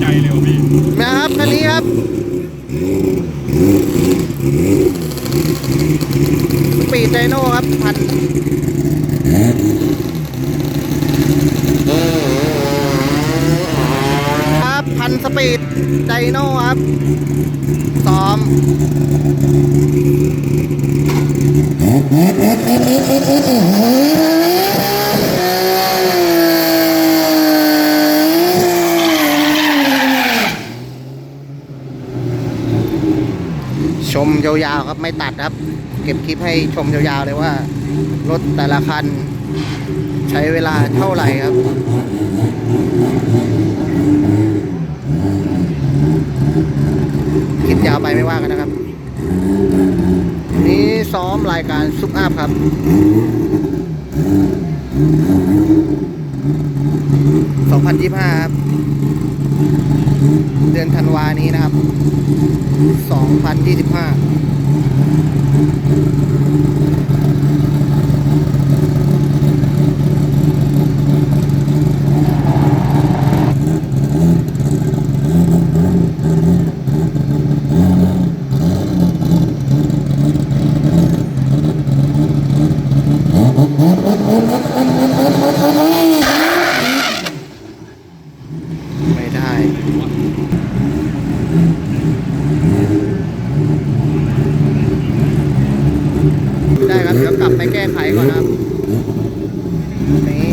ใจเร็วพี่นะครับคันนี้ครับ สปีดไดโน่ครับพันครับพันสปีดไดโน่ครับซ้อม ชมยาวๆครับไม่ตัดครับ เก็บคลิปให้ชมยาวๆเลยว่า รถแต่ละคัน ใช้เวลาเท่าไหร่ครับคลิปยาวไปไม่ว่ากันนะครับ นี้ซ้อมรายการซุปอัพครับ2025ครับ เดือนธันวานี้นะครับ 2025 ไม่ได้ ได้ครับ เดี๋ยวกลับไปแก้ไขก่อนครับนี่